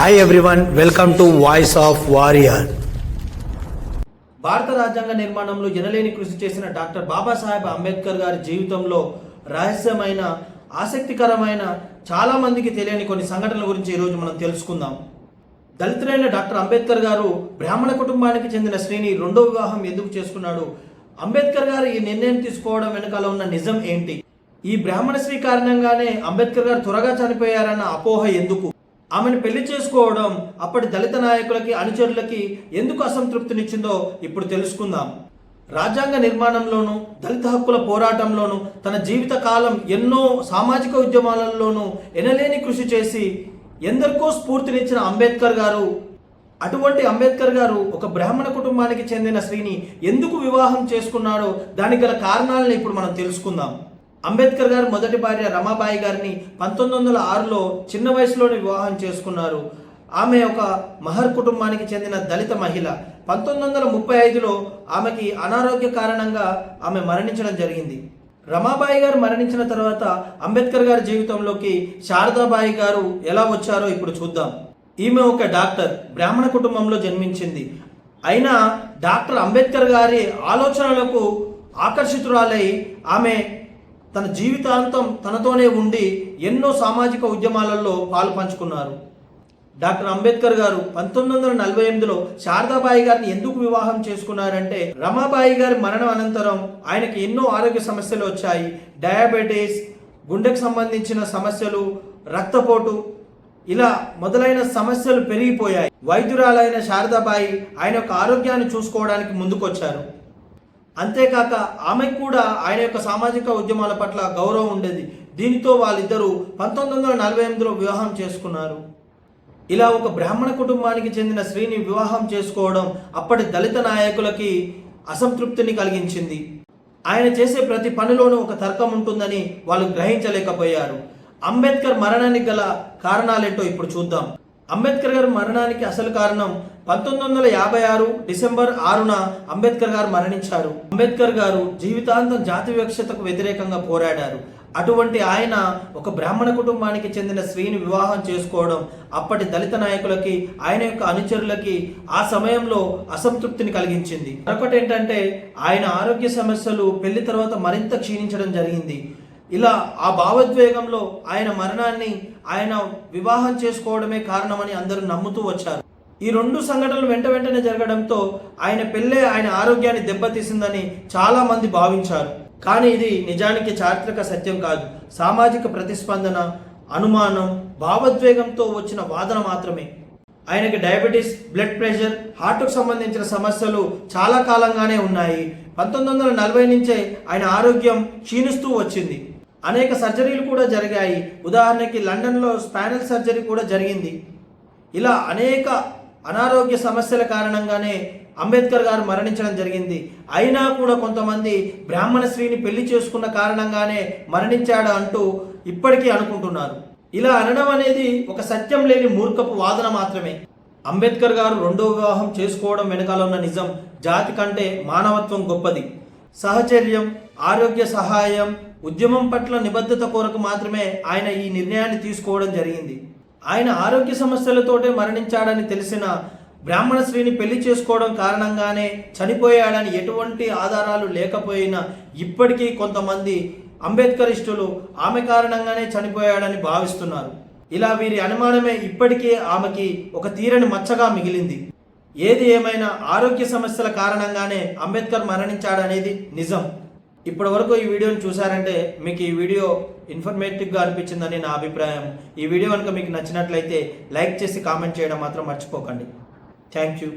Hi everyone welcome to voice of warrior భారత రాజ్యాంగ నిర్మాణంలో ఎనలేని కృషి చేసిన డాక్టర్ బాబాసాహెబ్ అంబేద్కర్ గారి జీవితంలో రహస్యమైన ఆసక్తికరమైన చాలా మందికి తెలియని కొన్ని సంఘటనల గురించి ఈరోజు మనం తెలుసుకుందాం. దళితులైన డాక్టర్ అంబేద్కర్ గారు బ్రాహ్మణ కుటుంబానికి చెందిన శ్రేణి రెండో వివాహం ఎందుకు చేసుకున్నాడు? అంబేద్కర్ గారు ఈ నిర్ణయం తీసుకోవడం వెనకాల ఉన్న నిజం ఏంటి? ఈ బ్రాహ్మణ శ్రీ కారణంగానే అంబేద్కర్ గారు త్వరగా చనిపోయారన్న అపోహ ఎందుకు? ఆమెను పెళ్ళి చేసుకోవడం అప్పటి దళిత నాయకులకి అనుచరులకి ఎందుకు అసంతృప్తినిచ్చిందో ఇప్పుడు తెలుసుకుందాం. రాజ్యాంగ నిర్మాణంలోనూ దళిత హక్కుల పోరాటంలోనూ తన జీవిత కాలం ఎన్నో సామాజిక ఉద్యమాలలోనూ ఎనలేని కృషి చేసి ఎందరికో స్ఫూర్తినిచ్చిన అంబేద్కర్ గారు అటువంటి అంబేద్కర్ గారు ఒక బ్రాహ్మణ కుటుంబానికి చెందిన స్త్రీని ఎందుకు వివాహం చేసుకున్నాడో దానికి గల కారణాలను ఇప్పుడు మనం తెలుసుకుందాం. అంబేద్కర్ గారు మొదటి భార్య రమాబాయి గారిని పంతొమ్మిది వందల ఆరులో చిన్న వయసులోనే వివాహం చేసుకున్నారు. ఆమె ఒక మహర్ కుటుంబానికి చెందిన దళిత మహిళ. పంతొమ్మిది వందల ముప్పై ఐదులో ఆమెకి అనారోగ్య కారణంగా ఆమె మరణించడం జరిగింది. రమాబాయి గారు మరణించిన తర్వాత అంబేద్కర్ గారి జీవితంలోకి శారదాబాయి గారు ఎలా వచ్చారో ఇప్పుడు చూద్దాం. ఈమె ఒక డాక్టర్ బ్రాహ్మణ కుటుంబంలో జన్మించింది. అయినా డాక్టర్ అంబేద్కర్ గారి ఆలోచనలకు ఆకర్షితురాలై ఆమె తన జీవితాంతం తనతోనే ఉండి ఎన్నో సామాజిక ఉద్యమాలలో పాలు పంచుకున్నారు డాక్టర్ అంబేద్కర్ గారు పంతొమ్మిది వందల నలభై ఎనిమిదిలో శారదాబాయి గారిని ఎందుకు వివాహం చేసుకున్నారంటే రమాబాయి గారి మరణం అనంతరం ఆయనకి ఎన్నో ఆరోగ్య సమస్యలు వచ్చాయి. డయాబెటీస్ గుండెకు సంబంధించిన సమస్యలు రక్తపోటు ఇలా మొదలైన సమస్యలు పెరిగిపోయాయి. వైద్యురాలైన శారదాబాయి ఆయన యొక్క ఆరోగ్యాన్ని చూసుకోవడానికి ముందుకొచ్చారు. అంతేకాక ఆమెకు కూడా ఆయన యొక్క సామాజిక ఉద్యమాల పట్ల గౌరవం ఉండేది. దీనితో వాళ్ళిద్దరూ పంతొమ్మిది వందల నలభై ఎనిమిదిలో వివాహం చేసుకున్నారు. ఇలా ఒక బ్రాహ్మణ కుటుంబానికి చెందిన స్త్రీని వివాహం చేసుకోవడం అప్పటి దళిత నాయకులకి అసంతృప్తిని కలిగించింది. ఆయన చేసే ప్రతి పనిలోనూ ఒక తర్కం ఉంటుందని వాళ్ళు గ్రహించలేకపోయారు. అంబేద్కర్ మరణానికి గల కారణాలేంటో ఇప్పుడు చూద్దాం. అంబేద్కర్ గారి మరణానికి అసలు కారణం పంతొమ్మిది వందల యాభై ఆరు డిసెంబర్ ఆరున అంబేద్కర్ గారు మరణించారు. అంబేద్కర్ గారు జీవితాంతం జాతి వివక్షతకు వ్యతిరేకంగా పోరాడారు. అటువంటి ఆయన ఒక బ్రాహ్మణ కుటుంబానికి చెందిన స్త్రీని వివాహం చేసుకోవడం అప్పటి దళిత నాయకులకి ఆయన యొక్క అనుచరులకి ఆ సమయంలో అసంతృప్తిని కలిగించింది. మరొకటి ఏంటంటే ఆయన ఆరోగ్య సమస్యలు పెళ్ళి తర్వాత మరింత క్షీణించడం జరిగింది. ఇలా ఆ భావోద్వేగంలో ఆయన మరణాన్ని ఆయన వివాహం చేసుకోవడమే కారణమని అందరూ నమ్ముతూ వచ్చారు. ఈ రెండు సంఘటనలు వెంట వెంటనే జరగడంతో ఆయన పెళ్ళే ఆయన ఆరోగ్యాన్ని దెబ్బతీసిందని చాలామంది భావించారు. కానీ ఇది నిజానికి చారిత్రక సత్యం కాదు. సామాజిక ప్రతిస్పందన అనుమానం భావోద్వేగంతో వచ్చిన వాదన మాత్రమే. ఆయనకి డయాబెటీస్ బ్లడ్ ప్రెషర్ హార్ట్కు సంబంధించిన సమస్యలు చాలా కాలంగానే ఉన్నాయి. పంతొమ్మిది వందల నలభై నుంచే ఆయన ఆరోగ్యం క్షీణిస్తూ వచ్చింది. అనేక సర్జరీలు కూడా జరిగాయి. ఉదాహరణకి లండన్లో స్పానల్ సర్జరీ కూడా జరిగింది. ఇలా అనేక అనారోగ్య సమస్యల కారణంగానే అంబేద్కర్ గారు మరణించడం జరిగింది. అయినా కూడా కొంతమంది బ్రాహ్మణ స్త్రీని పెళ్ళి చేసుకున్న కారణంగానే మరణించాడు అంటూ ఇప్పటికీ అనుకుంటున్నారు. ఇలా అనడం అనేది ఒక సత్యం లేని మూర్ఖపు వాదన మాత్రమే. అంబేద్కర్ గారు రెండో వివాహం చేసుకోవడం వెనకాల ఉన్న నిజం జాతి కంటే మానవత్వం గొప్పది. సహచర్యం ఆరోగ్య సహాయం ఉద్యమం పట్ల నిబద్ధత కొరకు మాత్రమే ఆయన ఈ నిర్ణయాన్ని తీసుకోవడం జరిగింది. ఆయన ఆరోగ్య సమస్యలతోటే మరణించాడని తెలిసిన బ్రాహ్మణ స్త్రీని పెళ్ళి చేసుకోవడం కారణంగానే చనిపోయాడని ఎటువంటి ఆధారాలు లేకపోయినా ఇప్పటికీ కొంతమంది అంబేద్కరిస్టులు ఆమె కారణంగానే చనిపోయాడని భావిస్తున్నారు. ఇలా వీరి అనుమానమే ఇప్పటికీ ఆమెకి ఒక తీరని మచ్చగా మిగిలింది. ఏది ఏమైనా ఆరోగ్య సమస్యల కారణంగానే అంబేద్కర్ మరణించాడనేది నిజం. ఇప్పటి వరకు ఈ వీడియోని చూసారంటే మీకు ఈ వీడియో ఇన్ఫర్మేటివ్గా అనిపించిందని నా అభిప్రాయం. ఈ వీడియో కనుక మీకు నచ్చినట్లయితే లైక్ చేసి కామెంట్ చేయడం మాత్రం మర్చిపోకండి. Thank you